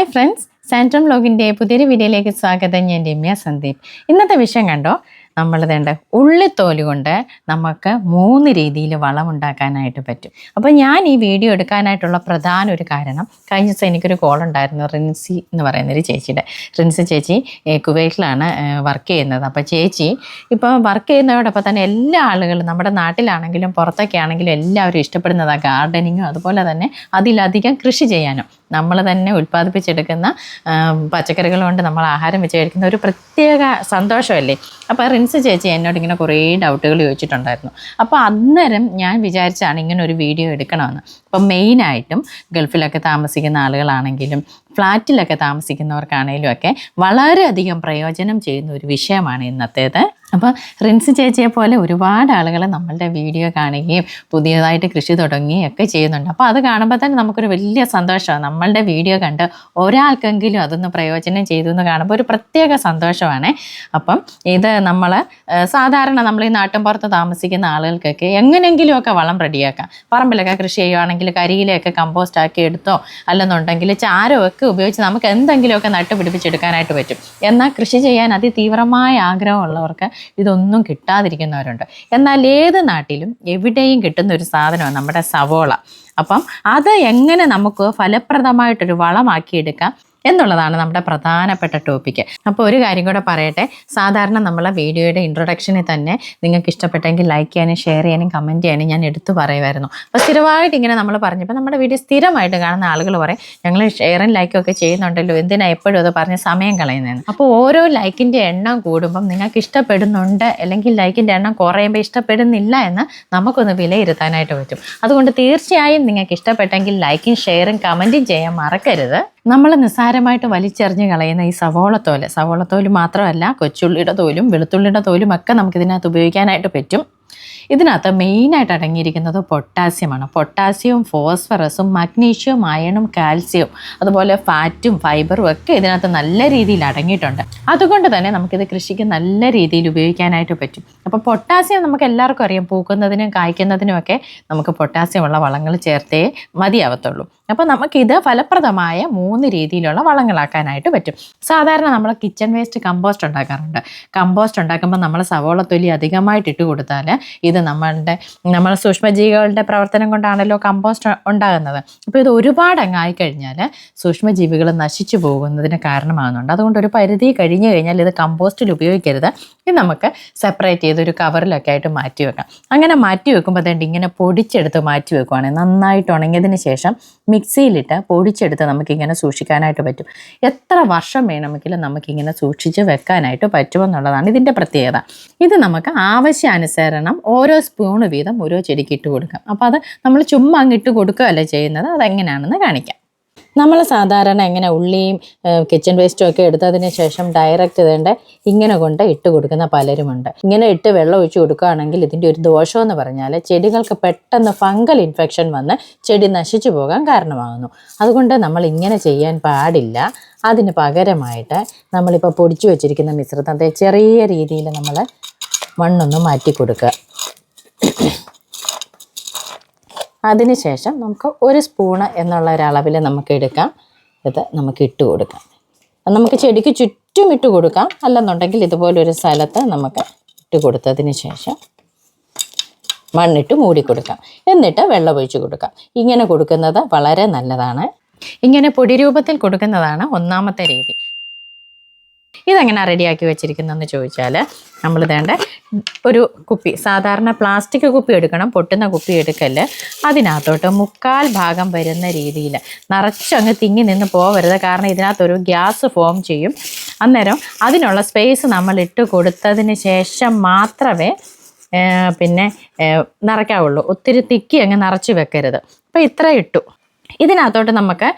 Hi friends സാൻട്രം ബ്ലോഗിന്റെ പുതിയൊരു വീഡിയോയിലേക്ക് സ്വാഗതം. ഞാൻ രമ്യ സന്ദീപ്. ഇന്നത്തെ വിഷയം കണ്ടോ? നമ്മൾ വേണ്ട ഉള്ളിത്തോൽ കൊണ്ട് നമുക്ക് മൂന്ന് രീതിയിൽ വളം ഉണ്ടാക്കാനായിട്ട് പറ്റും. അപ്പോൾ ഞാൻ ഈ വീഡിയോ എടുക്കാനായിട്ടുള്ള പ്രധാന ഒരു കാരണം കഴിഞ്ഞ ദിവസം എനിക്കൊരു കോൾ ഉണ്ടായിരുന്നു റിൻസി എന്ന് പറയുന്ന ഒരു ചേച്ചിയുടെ. റിൻസി ചേച്ചി കുവൈറ്റിലാണ് വർക്ക് ചെയ്യുന്നത്. അപ്പോൾ ചേച്ചി ഇപ്പോൾ വർക്ക് ചെയ്യുന്നതോടൊപ്പം തന്നെ എല്ലാ ആളുകളും നമ്മുടെ നാട്ടിലാണെങ്കിലും പുറത്തൊക്കെ ആണെങ്കിലും എല്ലാവരും ഇഷ്ടപ്പെടുന്നതാണ് ഗാർഡനിങ്ങും അതുപോലെ തന്നെ അതിലധികം കൃഷി ചെയ്യാനും. നമ്മൾ തന്നെ ഉൽപ്പാദിപ്പിച്ചെടുക്കുന്ന പച്ചക്കറികൾ കൊണ്ട് നമ്മൾ ആഹാരം വെച്ച് കഴിക്കുന്ന ഒരു പ്രത്യേക സന്തോഷമല്ലേ? അപ്പോൾ റിൻസ് ചേച്ചി എന്നോട് ഇങ്ങനെ കുറേ ഡൗട്ടുകൾ ചോദിച്ചിട്ടുണ്ടായിരുന്നു. അപ്പോൾ അന്നേരം ഞാൻ വിചാരിച്ചാണ് ഇങ്ങനെ ഒരു വീഡിയോ എടുക്കണമെന്ന്. അപ്പം മെയിനായിട്ടും ഗൾഫിലൊക്കെ താമസിക്കുന്ന ആളുകളാണെങ്കിലും ഫ്ലാറ്റിലൊക്കെ താമസിക്കുന്നവർക്കാണെങ്കിലും ഒക്കെ വളരെയധികം പ്രയോജനം ചെയ്യുന്ന ഒരു വിഷയമാണ് ഇന്നത്തേത്. അപ്പോൾ റിൻസ് ചേച്ചിയെ പോലെ ഒരുപാട് ആളുകൾ നമ്മളുടെ വീഡിയോ കാണുകയും പുതിയതായിട്ട് കൃഷി തുടങ്ങുകയും ഒക്കെ ചെയ്യുന്നുണ്ട്. അപ്പോൾ അത് കാണുമ്പോൾ തന്നെ നമുക്കൊരു വലിയ സന്തോഷമാണ്. നമ്മളുടെ വീഡിയോ കണ്ട് ഒരാൾക്കെങ്കിലും അതൊന്ന് പ്രയോജനം ചെയ്തു എന്ന് കാണുമ്പോൾ ഒരു പ്രത്യേക സന്തോഷമാണ്. അപ്പം ഇത് നമ്മൾ സാധാരണ നമ്മൾ ഈ നാട്ടിൻപുറത്ത് താമസിക്കുന്ന ആളുകൾക്കൊക്കെ എങ്ങനെയെങ്കിലുമൊക്കെ വളം റെഡിയാക്കാം. പറമ്പിലൊക്കെ കൃഷി ചെയ്യുവാണെങ്കിൽ കരിയിലൊക്കെ കമ്പോസ്റ്റ് ആക്കി എടുത്തോ അല്ലെന്നുണ്ടെങ്കിൽ ചാരമൊക്കെ ഉപയോഗിച്ച് നമുക്ക് എന്തെങ്കിലുമൊക്കെ നട്ടുപിടിപ്പിച്ചെടുക്കാനായിട്ട് പറ്റും. എന്നാൽ കൃഷി ചെയ്യാൻ അതിതീവ്രമായ ആഗ്രഹമുള്ളവർക്ക് ഇതൊന്നും കിട്ടാതിരിക്കുന്നവരുണ്ട്. എന്നാൽ ഏത് നാട്ടിലും എവിടെയും കിട്ടുന്ന ഒരു സാധനമാണ് നമ്മുടെ സവോള. അപ്പം അത് എങ്ങനെ നമുക്ക് ഫലപ്രദമായിട്ടൊരു വളമാക്കിയെടുക്കാം? എന്നുള്ളതാണ് നമ്മുടെ പ്രധാനപ്പെട്ട ടോപ്പിക്ക് അപ്പോൾ ഒരു കാര്യം കൂടെ പറയട്ടെ. സാധാരണ നമ്മളെ വീഡിയോയുടെ ഇൻട്രൊഡക്ഷനിൽ തന്നെ നിങ്ങൾക്ക് ഇഷ്ടപ്പെട്ടെങ്കിൽ ലൈക്ക് ചെയ്യാനും ഷെയർ ചെയ്യാനും കമന്റ് ചെയ്യാനും ഞാൻ എടുത്തു പറയുമായിരുന്നു. അപ്പോൾ സ്ഥിരമായിട്ട് ഇങ്ങനെ നമ്മൾ പറഞ്ഞപ്പോൾ നമ്മുടെ വീഡിയോ സ്ഥിരമായിട്ട് കാണുന്ന ആളുകൾ പറയും ഞങ്ങൾ ഷെയറും ലൈക്കും ഒക്കെ ചെയ്യുന്നുണ്ടല്ലോ എന്തിനാ എപ്പോഴും അത് പറഞ്ഞ് സമയം കളയുന്നതെന്ന്? അപ്പോൾ ഓരോ ലൈക്കിന്റെ എണ്ണം കൂടുമ്പം നിങ്ങൾക്ക് ഇഷ്ടപ്പെടുന്നുണ്ട് അല്ലെങ്കിൽ ലൈക്കിന്റെ എണ്ണം കുറയുമ്പോൾ ഇഷ്ടപ്പെടുന്നില്ല എന്ന് നമുക്കൊന്ന് വിലയിരുത്താനായിട്ട് പറ്റും. അതുകൊണ്ട് തീർച്ചയായും നിങ്ങൾക്ക് ഇഷ്ടപ്പെട്ടെങ്കിൽ ലൈക്കും ഷെയറും കമന്റും ചെയ്യാൻ മറക്കരുത്. നമ്മൾ നിസ്സാരമായിട്ട് വലിച്ചെറിഞ്ഞ് കളയുന്ന ഈ സവോളത്തോൽ സവോളത്തോൽ മാത്രമല്ല കൊച്ചുള്ളിയുടെ തോലും വെളുത്തുള്ളിയുടെ തോലും ഒക്കെ നമുക്ക് ഇതിനകത്ത് ഉപയോഗിക്കാനായിട്ട് പറ്റും. ഇതിനകത്ത് മെയിനായിട്ട് അടങ്ങിയിരിക്കുന്നത് പൊട്ടാസ്യമാണ്. പൊട്ടാസ്യവും ഫോസ്ഫറസും മഗ്നീഷ്യവും അയണും കാൽസ്യവും അതുപോലെ ഫാറ്റും ഫൈബറും ഒക്കെ ഇതിനകത്ത് നല്ല രീതിയിൽ അടങ്ങിയിട്ടുണ്ട്. അതുകൊണ്ട് തന്നെ നമുക്കിത് കൃഷിക്ക് നല്ല രീതിയിൽ ഉപയോഗിക്കാനായിട്ട് പറ്റും. അപ്പോൾ പൊട്ടാസ്യം നമുക്ക് എല്ലാവർക്കും അറിയാം. പൂക്കുന്നതിനും കായ്ക്കുന്നതിനും ഒക്കെ നമുക്ക് പൊട്ടാസ്യമുള്ള വളങ്ങൾ ചേർത്തേ മതിയാവത്തുള്ളൂ. അപ്പോൾ നമുക്കിത് ഫലപ്രദമായ മൂന്ന് രീതിയിലുള്ള വളങ്ങളാക്കാനായിട്ട് പറ്റും. സാധാരണ നമ്മൾ കിച്ചൺ വേസ്റ്റ് കമ്പോസ്റ്റ് ഉണ്ടാക്കാറുണ്ട്. കമ്പോസ്റ്റ് ഉണ്ടാക്കുമ്പോൾ നമ്മൾ സവോള തൊലി അധികമായിട്ട് ഇട്ട് കൊടുത്താൽ ഇത് നമ്മളുടെ നമ്മൾ സൂക്ഷ്മജീവികളുടെ പ്രവർത്തനം കൊണ്ടാണല്ലോ കമ്പോസ്റ്റ് ഉണ്ടാകുന്നത്. അപ്പോൾ ഇത് ഒരുപാട് അങ്ങായി കഴിഞ്ഞാൽ സൂക്ഷ്മജീവികൾ നശിച്ചു പോകുന്നതിന് കാരണമാകുന്നുണ്ട്. അതുകൊണ്ട് ഒരു പരിധി കഴിഞ്ഞു കഴിഞ്ഞാൽ ഇത് കമ്പോസ്റ്റിൽ ഉപയോഗിക്കരുത്. ഇത് നമുക്ക് സെപ്പറേറ്റ് ചെയ്ത് ഒരു കവറിലൊക്കെ ആയിട്ട് മാറ്റി വെക്കാം. അങ്ങനെ മാറ്റി വെക്കുമ്പോൾ അതുകൊണ്ട് ഇങ്ങനെ പൊടിച്ചെടുത്ത് മാറ്റി വെക്കുവാണെങ്കിൽ നന്നായിട്ട് ഉണങ്ങിയതിന് ശേഷം മിക്സിയിലിട്ട് പൊടിച്ചെടുത്ത് നമുക്കിങ്ങനെ സൂക്ഷിക്കാനായിട്ട് പറ്റും. എത്ര വർഷം വേണമെങ്കിലും നമുക്കിങ്ങനെ സൂക്ഷിച്ച് വെക്കാനായിട്ട് പറ്റുമെന്നുള്ളതാണ് ഇതിന്റെ പ്രത്യേകത. ഇത് നമുക്ക് ആവശ്യാനുസരണം ഓരോ സ്പൂണ് വീതം ഓരോ ചെടിക്ക് ഇട്ട് കൊടുക്കാം. അപ്പോൾ അത് നമ്മൾ ചുമ്മാ അങ്ങിട്ട് കൊടുക്കുകയല്ല ചെയ്യുന്നത്? അതെങ്ങനെയാണെന്ന് കാണിക്കാം. നമ്മൾ സാധാരണ എങ്ങനെ ഉള്ളിയും കിച്ചൺ വേസ്റ്റും ഒക്കെ എടുത്തതിന് ശേഷം ഡയറക്റ്റ് ഇതേണ്ട ഇങ്ങനെ കൊണ്ട് ഇട്ട് കൊടുക്കുന്ന പലരുമുണ്ട്. ഇങ്ങനെ ഇട്ട് വെള്ളം ഒഴിച്ച് കൊടുക്കുകയാണെങ്കിൽ ഇതിന്റെ ഒരു ദോഷം എന്ന് പറഞ്ഞാൽ ചെടികൾക്ക് പെട്ടെന്ന് ഫംഗൽ ഇൻഫെക്ഷൻ വന്ന് ചെടി നശിച്ചു പോകാൻ കാരണമാകുന്നു. അതുകൊണ്ട് നമ്മൾ ഇങ്ങനെ ചെയ്യാൻ പാടില്ല. അതിന് പകരമായിട്ട് നമ്മളിപ്പോൾ പൊടിച്ചു വെച്ചിരിക്കുന്ന മിശ്രിതത്തെ ചെറിയ രീതിയിൽ നമ്മൾ മണ്ണൊന്ന് മാറ്റി കൊടുക്കുക. അതിനുശേഷം നമുക്ക് ഒരു സ്പൂണ് എന്നുള്ള ഒരളവിൽ നമുക്ക് എടുക്കാം. ഇത് നമുക്ക് ഇട്ട് കൊടുക്കാം. നമുക്ക് ചെടിക്ക് ചുറ്റും ഇട്ട് കൊടുക്കാം. അല്ലെന്നുണ്ടെങ്കിൽ ഇതുപോലൊരു സ്ഥലത്ത് നമുക്ക് ഇട്ട് കൊടുത്തതിന് ശേഷം മണ്ണിട്ട് മൂടി കൊടുക്കാം. എന്നിട്ട് വെള്ളം ഒഴിച്ച് കൊടുക്കാം. ഇങ്ങനെ കൊടുക്കുന്നത് വളരെ നല്ലതാണ്. ഇങ്ങനെ പൊടി രൂപത്തിൽ കൊടുക്കുന്നതാണ് ഒന്നാമത്തെ രീതി. ഇതെങ്ങനെ റെഡിയാക്കി വെച്ചിരിക്കുന്നതെന്ന് ചോദിച്ചാൽ നമ്മൾ വേണ്ട ഒരു കുപ്പി സാധാരണ പ്ലാസ്റ്റിക് കുപ്പി എടുക്കണം പൊട്ടുന്ന കുപ്പി എടുക്കൽ അതിനകത്തോട്ട് മുക്കാൽ ഭാഗം വരുന്ന രീതിയിൽ നിറച്ചങ്ങ് തിങ്ങി നിന്ന് പോവരുത്. കാരണം ഇതിനകത്തൊരു ഗ്യാസ് ഫോം ചെയ്യും. അന്നേരം അതിനുള്ള സ്പേസ് നമ്മൾ ഇട്ട് കൊടുത്തതിന് ശേഷം മാത്രമേ പിന്നെ നിറയ്ക്കാവുള്ളൂ. ഒത്തിരി തിക്കി അങ്ങ് നിറച്ച് വെക്കരുത്. അപ്പോൾ ഇത്ര ഇട്ടു. ഇതിനകത്തോട്ട് നമുക്ക്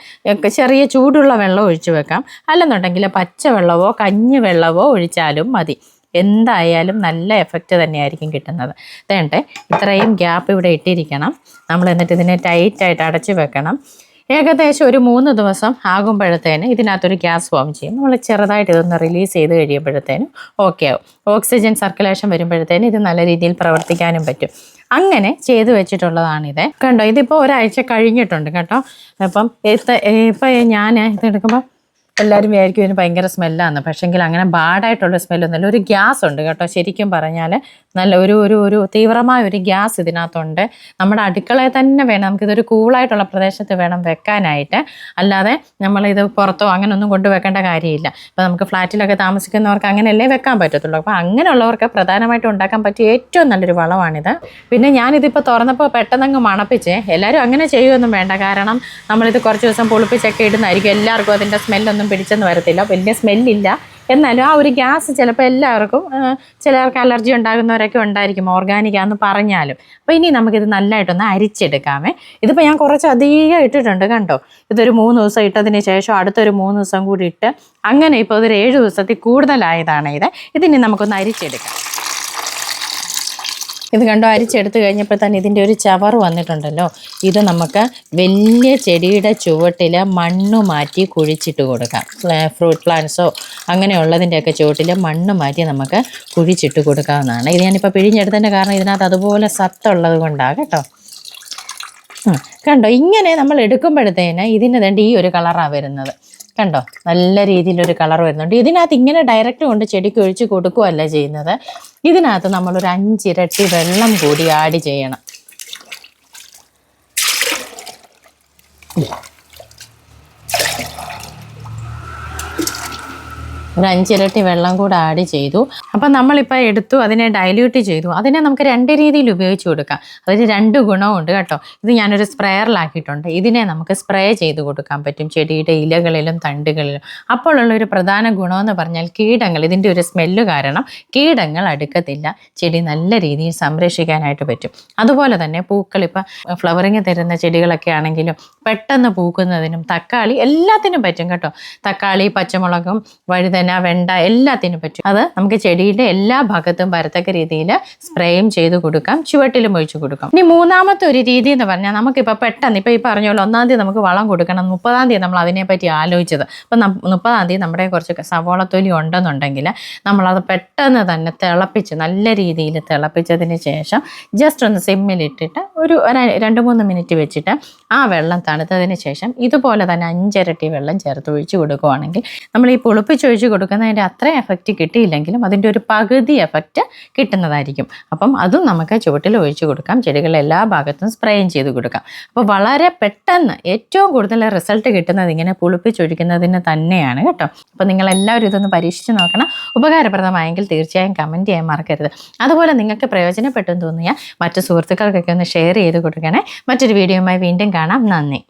ചെറിയ ചൂടുള്ള വെള്ളം ഒഴിച്ചു വെക്കാം. അല്ലെന്നുണ്ടെങ്കിൽ പച്ചവെള്ളമോ കഞ്ഞി വെള്ളമോ ഒഴിച്ചാലും മതി. എന്തായാലും നല്ല എഫക്റ്റ് തന്നെയായിരിക്കും കിട്ടുന്നത്. വേണ്ടേ ഇത്രയും ഗ്യാപ്പ് ഇവിടെ ഇട്ടിരിക്കണം. നമ്മൾ എന്നിട്ട് ഇതിനെ ടൈറ്റായിട്ട് അടച്ചു വെക്കണം. ഏകദേശം ഒരു മൂന്ന് ദിവസം ആകുമ്പോഴത്തേന് ഇതിനകത്തൊരു ഗ്യാസ് ഫോം ചെയ്യും. നമ്മൾ ചെറുതായിട്ട് ഇതൊന്ന് റിലീസ് ചെയ്ത് കഴിയുമ്പോഴത്തേനും ഓക്കെ ആവും. ഓക്സിജൻ സർക്കുലേഷൻ വരുമ്പോഴത്തേനും ഇത് നല്ല രീതിയിൽ പ്രവർത്തിക്കാനും പറ്റും. അങ്ങനെ ചെയ്തു വെച്ചിട്ടുള്ളതാണിത്. കണ്ടോ ഇതിപ്പോൾ ഒരാഴ്ച കഴിഞ്ഞിട്ടുണ്ട് കേട്ടോ. അപ്പം ഇപ്പം ഞാൻ ഇത് എടുക്കുമ്പോൾ എല്ലാവരും വിചാരിക്കും ഇതിന് ഭയങ്കര സ്മെല്ലാന്ന്. പക്ഷെങ്കിൽ അങ്ങനെ ബാഡായിട്ടുള്ള സ്മെല്ലൊന്നുമില്ല. ഒരു ഗ്യാസ് ഉണ്ട് കേട്ടോ ശരിക്കും പറഞ്ഞാൽ നല്ല ഒരു ഒരു ഒരു തീവ്രമായ ഒരു ഗ്യാസ് ഇതിനകത്തുണ്ട്. നമ്മുടെ അടുക്കളയിൽ തന്നെ വേണം നമുക്കിതൊരു കൂളായിട്ടുള്ള പ്രദേശത്ത് വേണം വെക്കാനായിട്ട്. അല്ലാതെ നമ്മളിത് പുറത്തോ അങ്ങനെ ഒന്നും കൊണ്ട് വെക്കേണ്ട കാര്യമില്ല. അപ്പോൾ നമുക്ക് ഫ്ലാറ്റിലൊക്കെ താമസിക്കുന്നവർക്ക് അങ്ങനെയല്ലേ വെക്കാൻ പറ്റത്തുള്ളൂ. അപ്പോൾ അങ്ങനെയുള്ളവർക്ക് പ്രധാനമായിട്ടും ഉണ്ടാക്കാൻ പറ്റിയ ഏറ്റവും നല്ലൊരു വളമാണിത്. പിന്നെ ഞാനിതിപ്പോൾ തുറന്നപ്പോൾ പെട്ടെന്നങ്ങ് മണപ്പിച്ച് എല്ലാവരും അങ്ങനെ ചെയ്യുമൊന്നും വേണ്ട. കാരണം നമ്മളിത് കുറച്ച് ദിവസം പൊളിപ്പിച്ചൊക്കെ ഇടുന്നതായിരിക്കും. എല്ലാവർക്കും അതിന്റെ സ്മെല്ലൊന്നും പിടിച്ചെന്ന് വരത്തില്ല. വലിയ സ്മെല്ലില്ല എന്നാലും ആ ഒരു ഗ്യാസ് ചിലപ്പോൾ എല്ലാവർക്കും ചിലർക്ക് അലർജി ഉണ്ടാകുന്നവരൊക്കെ ഉണ്ടായിരിക്കും ഓർഗാനിക് ആണെന്ന് പറഞ്ഞാലും. അപ്പോൾ ഇനി നമുക്കിത് നല്ലതായിട്ടൊന്ന് അരിച്ചെടുക്കാമേ. ഇതിപ്പോൾ ഞാൻ കുറച്ച് അധികം ഇട്ടിട്ടുണ്ട് കണ്ടോ? ഇതൊരു മൂന്ന് ദിവസം ഇട്ടതിന് ശേഷം അടുത്തൊരു മൂന്ന് ദിവസം കൂടി ഇട്ട് അങ്ങനെ ഇപ്പോൾ ഒരു ഏഴ് ദിവസത്തിൽ കൂടുതലായതാണ് ഇത് ഇതിനി നമുക്കൊന്ന് അരിച്ചെടുക്കാം. ഇത് കണ്ടോ? അരിച്ചെടുത്ത് കഴിഞ്ഞപ്പോൾ തന്നെ ഇതിന്റെ ഒരു ചവർ വന്നിട്ടുണ്ടല്ലോ. ഇത് നമുക്ക് വലിയ ചെടിയുടെ ചുവട്ടിൽ മണ്ണ് മാറ്റി കുഴിച്ചിട്ട് കൊടുക്കാം. ഫ്രൂട്ട് പ്ലാന്റ്സോ അങ്ങനെയുള്ളതിന്റെയൊക്കെ ചുവട്ടിൽ മണ്ണ് മാറ്റി നമുക്ക് കുഴിച്ചിട്ട് കൊടുക്കാവുന്നതാണ്. ഇത് ഞാനിപ്പോൾ പിഴിഞ്ഞെടുത്തതിന്റെ കാരണം ഇതിനകത്ത് അതുപോലെ സത്തുള്ളത് കൊണ്ടാണ് കേട്ടോ. കണ്ടോ? ഇങ്ങനെ നമ്മൾ എടുക്കുമ്പോഴത്തേന് ഇതിന് വേണ്ടി ഈ ഒരു കളറാണ് വരുന്നത്. കണ്ടോ? നല്ല രീതിയിലൊരു കളർ വരുന്നുണ്ട്. ഇതിനകത്ത് ഇങ്ങനെ ഡയറക്റ്റ് കൊണ്ട് ചെടിക്ക് ഒഴിച്ച് കൊടുക്കുകയല്ല ചെയ്യുന്നത്? ഇതിനകത്ത് ഒരു അഞ്ചിരട്ടി വെള്ളം കൂടി ആഡ് ചെയ്യണം. ഒരു അഞ്ചിരട്ടി വെള്ളം കൂടെ ആഡ് ചെയ്തു. അപ്പം നമ്മളിപ്പോൾ എടുത്തു അതിനെ ഡൈല്യൂട്ട് ചെയ്തു. അതിനെ നമുക്ക് രണ്ട് രീതിയിൽ ഉപയോഗിച്ച് കൊടുക്കാം. അതിന് രണ്ട് ഗുണമുണ്ട് കേട്ടോ. ഇത് ഞാനൊരു സ്പ്രെയറിലാക്കിയിട്ടുണ്ട് ഇതിനെ നമുക്ക് സ്പ്രേ ചെയ്ത് കൊടുക്കാൻ പറ്റും. ചെടിയുടെ ഇലകളിലും തണ്ടുകളിലും. അപ്പോഴുള്ള ഒരു പ്രധാന ഗുണമെന്ന് പറഞ്ഞാൽ കീടങ്ങൾ. ഇതിന്റെ ഒരു സ്മെല്ല് കാരണം കീടങ്ങൾ അടുക്കത്തില്ല. ചെടി നല്ല രീതിയിൽ സംരക്ഷിക്കാനായിട്ട് പറ്റും. അതുപോലെ തന്നെ പൂക്കൾ ഇപ്പോൾ ഫ്ലവറിങ് തരുന്ന ചെടികളൊക്കെ ആണെങ്കിലും പെട്ടെന്ന് പൂക്കുന്നതിനും തക്കാളി എല്ലാത്തിനും പറ്റും കേട്ടോ. തക്കാളി പച്ചമുളകും വഴുതന വെണ്ട എല്ലാത്തിനും പറ്റും. അത് നമുക്ക് ചെടിയുടെ എല്ലാ ഭാഗത്തും വരത്തക്ക രീതിയിൽ സ്പ്രേയും ചെയ്ത് കൊടുക്കാം ചുവട്ടിലും ഒഴിച്ചു കൊടുക്കാം. ഇനി മൂന്നാമത്തെ ഒരു രീതി എന്ന് പറഞ്ഞാൽ നമുക്കിപ്പോൾ പെട്ടെന്ന് ഇപ്പോൾ ഈ പറഞ്ഞ പോലെ ഒന്നാം തീയതി നമുക്ക് വളം കൊടുക്കണം മുപ്പതാം തീയതി നമ്മൾ അതിനെപ്പറ്റി ആലോചിച്ചത്. അപ്പം മുപ്പതാം തീയതി നമ്മുടെ കുറച്ച് സവോളത്തൊലി ഉണ്ടെന്നുണ്ടെങ്കിൽ നമ്മളത് പെട്ടെന്ന് തന്നെ തിളപ്പിച്ച് നല്ല രീതിയിൽ തിളപ്പിച്ചതിന് ശേഷം ജസ്റ്റ് ഒന്ന് സിമ്മിലിട്ടിട്ട് ഒരു രണ്ട് മൂന്ന് മിനിറ്റ് വെച്ചിട്ട് ആ വെള്ളം തണുത്തതിന് ശേഷം ഇതുപോലെ തന്നെ അഞ്ചിരട്ടി വെള്ളം ചേർത്ത് ഒഴിച്ച് കൊടുക്കുകയാണെങ്കിൽ നമ്മൾ ഈ പുളിപ്പിച്ചൊഴിച്ച് കൊടുക്കുന്നതിന്റെ അത്ര എഫക്റ്റ് കിട്ടിയില്ലെങ്കിലും അതിന്റെ ഒരു പകുതി എഫക്റ്റ് കിട്ടുന്നതായിരിക്കും. അപ്പം അതും നമുക്ക് ചുവട്ടിൽ ഒഴിച്ചു കൊടുക്കാം. ചെടികളുടെ എല്ലാ ഭാഗത്തും സ്പ്രേയും ചെയ്ത് കൊടുക്കാം. അപ്പോൾ വളരെ പെട്ടെന്ന് ഏറ്റവും കൂടുതൽ റിസൾട്ട് കിട്ടുന്നത് ഇങ്ങനെ പുളിപ്പിച്ചൊഴിക്കുന്നതിന് തന്നെയാണ് കേട്ടോ. അപ്പോൾ നിങ്ങൾ എല്ലാവരും ഇതൊന്ന് പരീക്ഷിച്ച് നോക്കണം. ഉപകാരപ്രദമായെങ്കിൽ തീർച്ചയായും കമന്റ് ചെയ്യാൻ മറക്കരുത്. അതുപോലെ നിങ്ങൾക്ക് പ്രയോജനപ്പെട്ടെന്ന് തോന്നിയാൽ മറ്റു സുഹൃത്തുക്കൾക്കൊക്കെ ഒന്ന് ഷെയർ ചെയ്ത് കൊടുക്കണേ. മറ്റൊരു വീഡിയോയുമായി വീണ്ടും കാണാം. നന്ദി.